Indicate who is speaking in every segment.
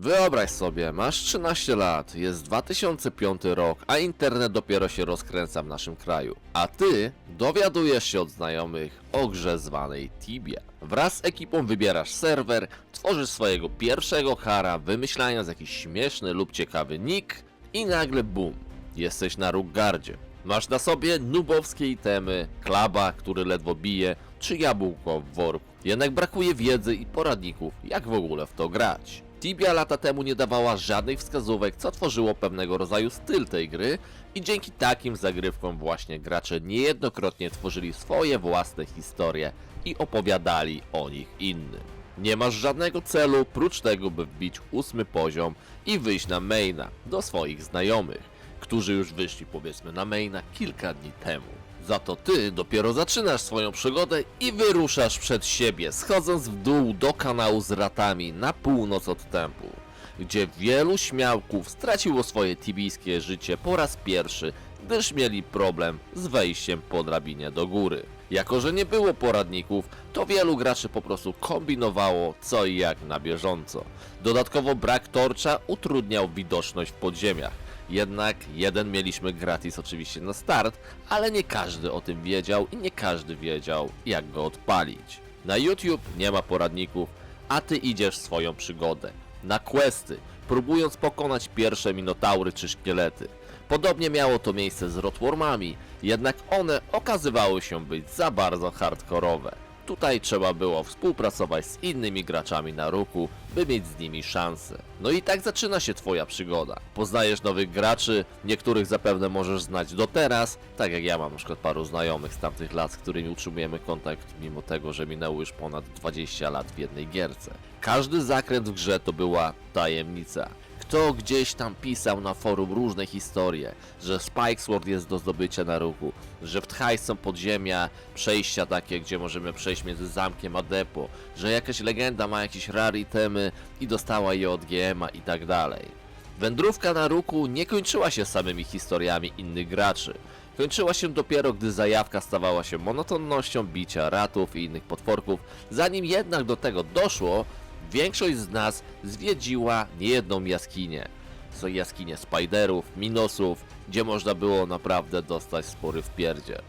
Speaker 1: Wyobraź sobie, masz 13 lat, jest 2005 rok, a internet dopiero się rozkręca w naszym kraju. A ty dowiadujesz się od znajomych o grze zwanej Tibia. Wraz z ekipą wybierasz serwer, tworzysz swojego pierwszego hara, wymyślając jakiś śmieszny lub ciekawy nick i nagle bum, jesteś na Ruggardzie. Masz na sobie nubowskie itemy, klaba, który ledwo bije, czy jabłko w worku. Jednak brakuje wiedzy i poradników, jak w ogóle w to grać. Tibia lata temu nie dawała żadnych wskazówek, co tworzyło pewnego rodzaju styl tej gry i dzięki takim zagrywkom właśnie gracze niejednokrotnie tworzyli swoje własne historie i opowiadali o nich innym. Nie masz żadnego celu prócz tego, by wbić ósmy poziom i wyjść na maina do swoich znajomych, którzy już wyszli powiedzmy na maina kilka dni temu. Za to ty dopiero zaczynasz swoją przygodę i wyruszasz przed siebie, schodząc w dół do kanału z ratami na północ od tempu, gdzie wielu śmiałków straciło swoje tibijskie życie po raz pierwszy, gdyż mieli problem z wejściem po drabinie do góry. Jako, że nie było poradników, to wielu graczy po prostu kombinowało co i jak na bieżąco. Dodatkowo brak torcza utrudniał widoczność w podziemiach. Jednak jeden mieliśmy gratis oczywiście na start, ale nie każdy o tym wiedział i nie każdy wiedział jak go odpalić. Na YouTube nie ma poradników, a ty idziesz swoją przygodę. Na questy, próbując pokonać pierwsze minotaury czy szkielety. Podobnie miało to miejsce z rotwormami, jednak one okazywały się być za bardzo hardkorowe. Tutaj trzeba było współpracować z innymi graczami na ruchu, by mieć z nimi szansę. No i tak zaczyna się twoja przygoda. Poznajesz nowych graczy, niektórych zapewne możesz znać do teraz, tak jak ja mam na przykład paru znajomych z tamtych lat, z którymi utrzymujemy kontakt, mimo tego, że minęło już ponad 20 lat w jednej gierce. Każdy zakręt w grze to była tajemnica. Kto gdzieś tam pisał na forum różne historie, że Spike Sword jest do zdobycia na ruchu, że w Tchaj są podziemia, przejścia takie, gdzie możemy przejść między zamkiem a depo, że jakaś legenda ma jakieś rare i dostała je od GM'a i tak dalej. Wędrówka na ruku nie kończyła się samymi historiami innych graczy. Kończyła się dopiero, gdy zajawka stawała się monotonnością bicia ratów i innych potworków. Zanim jednak do tego doszło, większość z nas zwiedziła niejedną jaskinię. Są jaskinie spiderów, minosów, gdzie można było naprawdę dostać spory wpierdziel.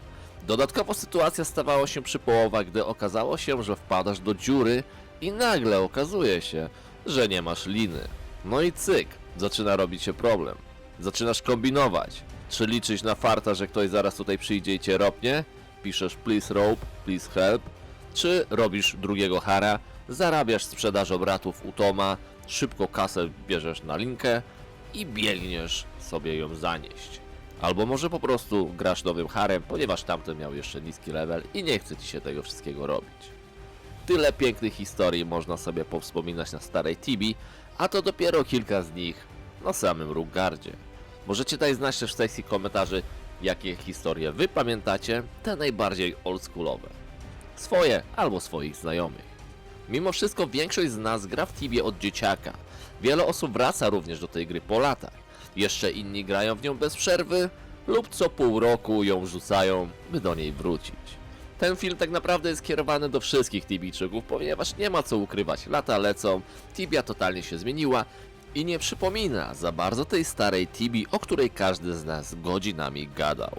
Speaker 1: Dodatkowo sytuacja stawała się przy połowach, gdy okazało się, że wpadasz do dziury i nagle okazuje się, że nie masz liny. No i cyk, zaczyna robić się problem. Zaczynasz kombinować. Czy liczyć na farta, że ktoś zaraz tutaj przyjdzie i cię ropnie? Piszesz please rope, please help. Czy robisz drugiego hara, zarabiasz sprzedaż obratów u Toma, szybko kasę bierzesz na linkę i biegniesz sobie ją zanieść. Albo może po prostu grasz nowym harem, ponieważ tamten miał jeszcze niski level i nie chce ci się tego wszystkiego robić. Tyle pięknych historii można sobie powspominać na starej Tibi, a to dopiero kilka z nich na samym Ruggardzie. Możecie dać znać też w sekcji komentarzy, jakie historie wy pamiętacie, te najbardziej oldschoolowe. Swoje albo swoich znajomych. Mimo wszystko większość z nas gra w Tibie od dzieciaka. Wiele osób wraca również do tej gry po latach. Jeszcze inni grają w nią bez przerwy lub co pół roku ją rzucają, by do niej wrócić. Ten film tak naprawdę jest kierowany do wszystkich Tibijczyków, ponieważ nie ma co ukrywać, lata lecą, Tibia totalnie się zmieniła i nie przypomina za bardzo tej starej Tibi, o której każdy z nas godzinami gadał.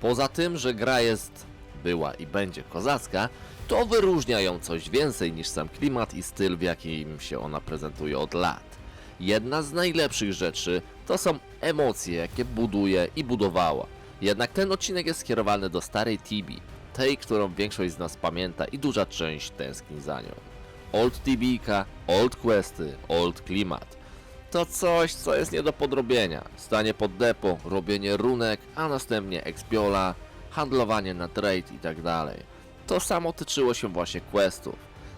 Speaker 1: Poza tym, że gra jest, była i będzie kozacka, to wyróżnia ją coś więcej niż sam klimat i styl, w jakim się ona prezentuje od lat. Jedna z najlepszych rzeczy to są emocje, jakie buduje i budowała. Jednak ten odcinek jest skierowany do starej Tibi, tej, którą większość z nas pamięta i duża część tęskni za nią. Old Tibika, Old Questy, Old Klimat. To coś, co jest nie do podrobienia. Stanie pod depo, robienie runek, a następnie expiola, handlowanie na trade i tak. To samo tyczyło się właśnie questów.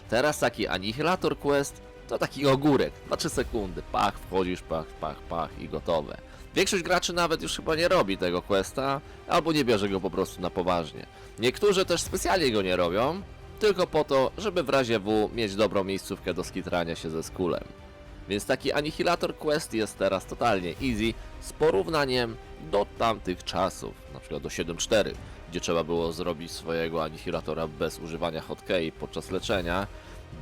Speaker 1: Teraz taki Annihilator Quest to taki ogórek, na 3 sekundy, pach, wchodzisz, pach, pach, pach i gotowe. Większość graczy nawet już chyba nie robi tego questa, albo nie bierze go po prostu na poważnie. Niektórzy też specjalnie go nie robią, tylko po to, żeby w razie W mieć dobrą miejscówkę do skitrania się ze skulem. Więc taki Annihilator Quest jest teraz totalnie easy z porównaniem do tamtych czasów, na przykład do 7.4, gdzie trzeba było zrobić swojego Annihilatora bez używania hotkey podczas leczenia.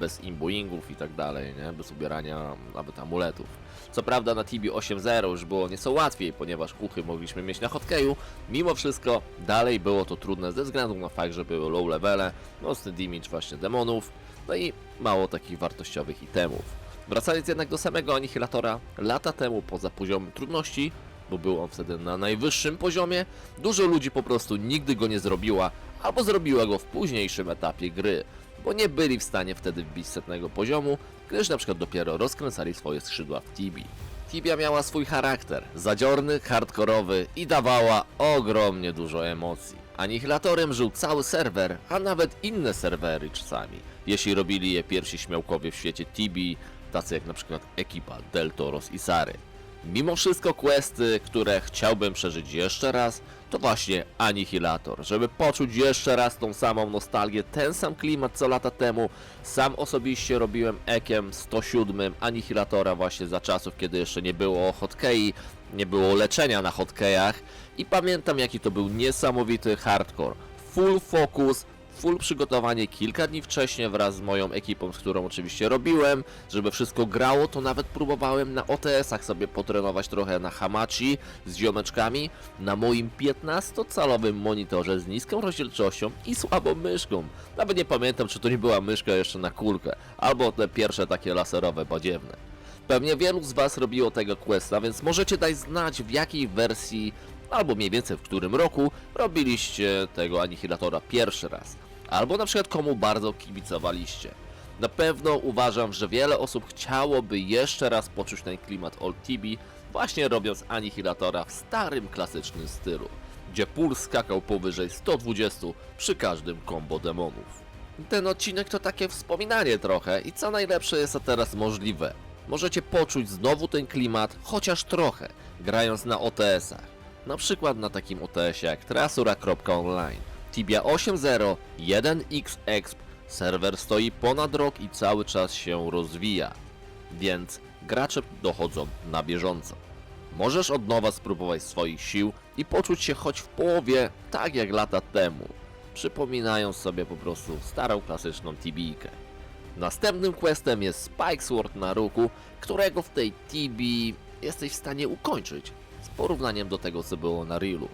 Speaker 1: bez imboingów i tak dalej, nie? Bez ubierania nawet amuletów. Co prawda na Tibi 8.0 już było nieco łatwiej, ponieważ kuchy mogliśmy mieć na hotkeju, mimo wszystko dalej było to trudne ze względu na fakt, że były low levele, mocny damage właśnie demonów, no i mało takich wartościowych itemów. Wracając jednak do samego Anihilatora, lata temu poza poziomem trudności, bo był on wtedy na najwyższym poziomie, dużo ludzi po prostu nigdy go nie zrobiła, albo zrobiła go w późniejszym etapie gry, bo nie byli w stanie wtedy wbić setnego poziomu, gdyż na przykład dopiero rozkręcali swoje skrzydła w Tibi. Tibia miała swój charakter, zadziorny, hardkorowy i dawała ogromnie dużo emocji. Anihilatorem żył cały serwer, a nawet inne serwery czasami, jeśli robili je pierwsi śmiałkowie w świecie Tibi, tacy jak na przykład ekipa Del Toros i Sary. Mimo wszystko questy, które chciałbym przeżyć jeszcze raz, to właśnie Anihilator, żeby poczuć jeszcze raz tą samą nostalgię, ten sam klimat co lata temu. Sam osobiście robiłem ekiem 107 Anihilatora właśnie za czasów, kiedy jeszcze nie było hotkey, nie było leczenia na hotkeyach i pamiętam jaki to był niesamowity hardcore. Full focus, full przygotowanie kilka dni wcześniej wraz z moją ekipą, z którą oczywiście robiłem, żeby wszystko grało, to nawet próbowałem na OTS-ach sobie potrenować trochę na Hamachi z ziomeczkami na moim 15-calowym monitorze z niską rozdzielczością i słabą myszką. Nawet nie pamiętam, czy to nie była myszka jeszcze na kulkę, albo te pierwsze takie laserowe badziewne. Pewnie wielu z Was robiło tego questa, więc możecie dać znać w jakiej wersji, albo mniej więcej w którym roku robiliście tego Anihilatora pierwszy raz. Albo na przykład komu bardzo kibicowaliście. Na pewno uważam, że wiele osób chciałoby jeszcze raz poczuć ten klimat Old Tibi, właśnie robiąc Anihilatora w starym, klasycznym stylu, gdzie puls skakał powyżej 120 przy każdym combo demonów. Ten odcinek to takie wspominanie trochę i co najlepsze jest to teraz możliwe. Możecie poczuć znowu ten klimat, chociaż trochę, grając na OTS-ach. Na przykład na takim OTS-ie jak Trasura.online. Tibia 8.0, 1x exp, serwer stoi ponad rok i cały czas się rozwija. Więc gracze dochodzą na bieżąco. Możesz od nowa spróbować swoich sił i poczuć się choć w połowie tak jak lata temu, przypominając sobie po prostu starą klasyczną tibijkę. Następnym questem jest Spike Sword na ruku, którego w tej TB jesteś w stanie ukończyć porównaniem do tego co było na Reelu,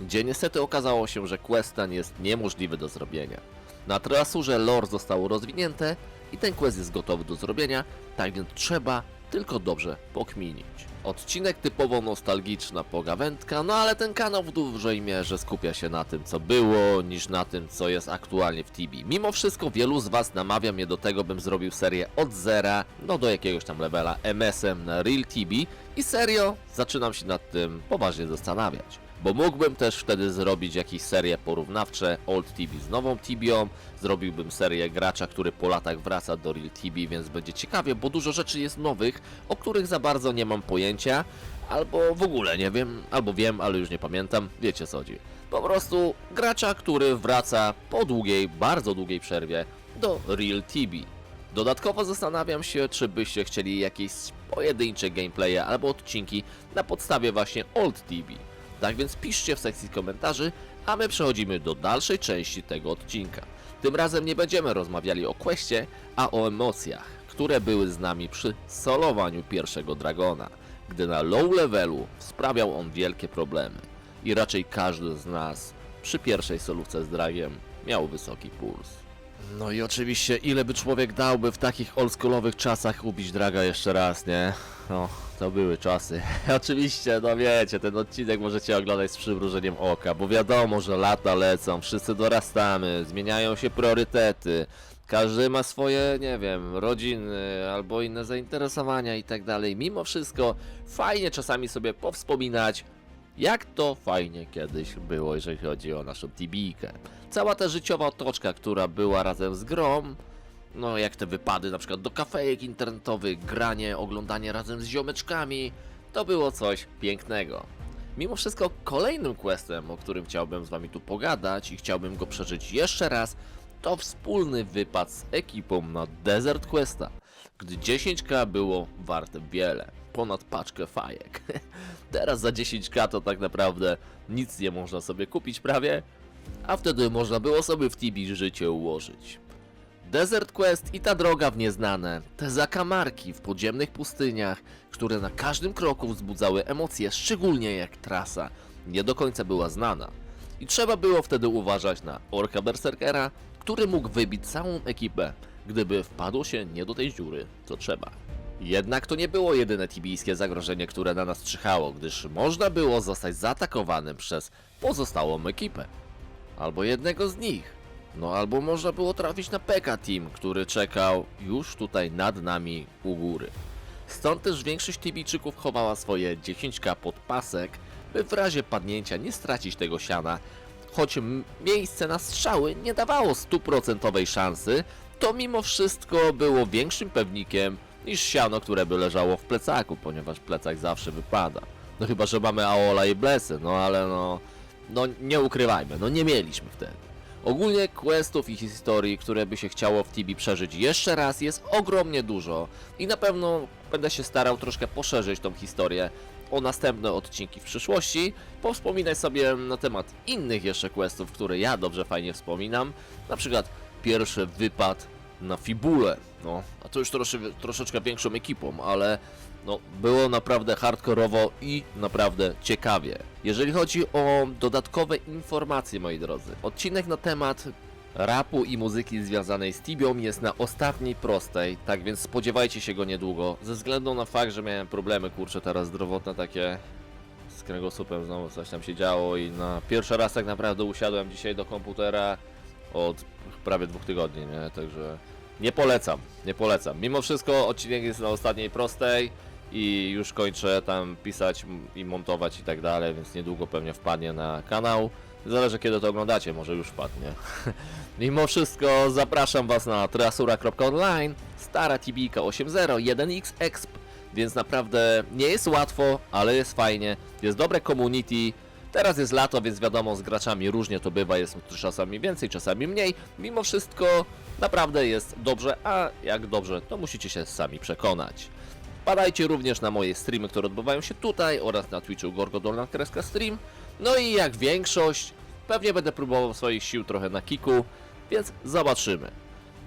Speaker 1: gdzie niestety okazało się, że quest ten jest niemożliwy do zrobienia. Na Trasurze lore zostało rozwinięte i ten quest jest gotowy do zrobienia, tak więc trzeba tylko dobrze pokminić. Odcinek typowo nostalgiczna pogawędka, no ale ten kanał w dużej mierze skupia się na tym co było, niż na tym co jest aktualnie w Tibi. Mimo wszystko wielu z was namawia mnie do tego, bym zrobił serię od zera, no do jakiegoś tam levela MS-em na Real Tibi i serio zaczynam się nad tym poważnie zastanawiać. Bo mógłbym też wtedy zrobić jakieś serie porównawcze Old TB z nową Tibią, zrobiłbym serię gracza, który po latach wraca do Real TB, więc będzie ciekawie, bo dużo rzeczy jest nowych, o których za bardzo nie mam pojęcia, albo w ogóle nie wiem, albo wiem, ale już nie pamiętam, wiecie co chodzi. Po prostu gracza, który wraca po długiej, bardzo długiej przerwie do Real TB. Dodatkowo zastanawiam się, czy byście chcieli jakieś pojedyncze gameplaye albo odcinki na podstawie właśnie Old TB. Tak więc piszcie w sekcji komentarzy, a my przechodzimy do dalszej części tego odcinka. Tym razem nie będziemy rozmawiali o questie, a o emocjach, które były z nami przy solowaniu pierwszego Dragona, gdy na low levelu sprawiał on wielkie problemy i raczej każdy z nas przy pierwszej solówce z Dragiem miał wysoki puls. No i oczywiście, ile by człowiek dałby w takich oldschoolowych czasach ubić Draga jeszcze raz, nie? No, to były czasy. Oczywiście, no wiecie, ten odcinek możecie oglądać z przymrużeniem oka, bo wiadomo, że lata lecą, wszyscy dorastamy, zmieniają się priorytety. Każdy ma swoje, nie wiem, rodziny albo inne zainteresowania i tak dalej. Mimo wszystko, fajnie czasami sobie powspominać, jak to fajnie kiedyś było, jeżeli chodzi o naszą tibijkę. Cała ta życiowa otoczka, która była razem z grą, no jak te wypady na przykład do kafejek internetowych, granie, oglądanie razem z ziomeczkami, to było coś pięknego. Mimo wszystko kolejnym questem, o którym chciałbym z wami tu pogadać i chciałbym go przeżyć jeszcze raz, to wspólny wypad z ekipą na Desert Questa, gdy 10k było warte wiele, ponad paczkę fajek. Teraz za 10k to tak naprawdę nic nie można sobie kupić prawie, a wtedy można było sobie w Tibi życie ułożyć. Desert Quest i ta droga w nieznane, te zakamarki w podziemnych pustyniach, które na każdym kroku wzbudzały emocje, szczególnie jak trasa nie do końca była znana. I trzeba było wtedy uważać na Orka Berserkera, który mógł wybić całą ekipę, gdyby wpadło się nie do tej dziury, co trzeba. Jednak to nie było jedyne tibijskie zagrożenie, które na nas czyhało, gdyż można było zostać zaatakowanym przez pozostałą ekipę. Albo jednego z nich. No albo można było trafić na Peka Team, który czekał już tutaj nad nami u góry. Stąd też większość Tibijczyków chowała swoje 10k pod pasek, by w razie padnięcia nie stracić tego siana. Choć miejsce na strzały nie dawało stuprocentowej szansy, to mimo wszystko było większym pewnikiem niż siano, które by leżało w plecaku, ponieważ plecak zawsze wypada. No chyba, że mamy Aola i Blesy, no ale no, no nie ukrywajmy, no nie mieliśmy wtedy. Ogólnie questów i historii, które by się chciało w Tibi przeżyć jeszcze raz jest ogromnie dużo i na pewno będę się starał troszkę poszerzyć tą historię o następne odcinki w przyszłości, powspominać sobie na temat innych jeszcze questów, które ja dobrze fajnie wspominam, na przykład pierwszy wypad na Fibule, no, a to już trosze, troszeczkę większą ekipą, ale no, było naprawdę hardkorowo i naprawdę ciekawie. Jeżeli chodzi o dodatkowe informacje, moi drodzy, odcinek na temat rapu i muzyki związanej z Tibią jest na ostatniej prostej, tak więc spodziewajcie się go niedługo, ze względu na fakt, że miałem problemy, kurczę, teraz zdrowotne takie z kręgosłupem znowu coś tam się działo i na pierwszy raz tak naprawdę usiadłem dzisiaj do komputera od prawie dwóch tygodni, nie? Także nie polecam, nie polecam. Mimo wszystko odcinek jest na ostatniej prostej i już kończę tam pisać i montować i tak dalej, więc niedługo pewnie wpadnie na kanał. Zależy kiedy to oglądacie, może już wpadnie. Mimo wszystko zapraszam Was na trasura.online, stara Tibika 8.0, 1x exp, więc naprawdę nie jest łatwo, ale jest fajnie, jest dobre community, Teraz jest lato, więc wiadomo, z graczami różnie to bywa, jest czasami więcej, czasami mniej. Mimo wszystko naprawdę jest dobrze, a jak dobrze, to musicie się sami przekonać. Padajcie również na moje streamy, które odbywają się tutaj oraz na Twitchu Gorgodolna Kreska Stream. No i jak większość, pewnie będę próbował swoich sił trochę na kiku, więc zobaczymy.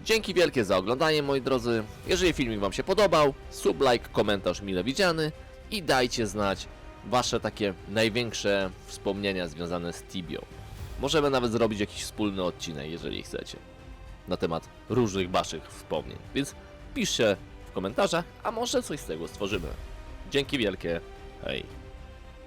Speaker 1: Dzięki wielkie za oglądanie moi drodzy. Jeżeli filmik Wam się podobał, sub, like, komentarz mile widziany i dajcie znać Wasze takie największe wspomnienia związane z Tibią. Możemy nawet zrobić jakiś wspólny odcinek, jeżeli chcecie, na temat różnych Waszych wspomnień. Więc piszcie w komentarzach, a może coś z tego stworzymy. Dzięki wielkie, hej.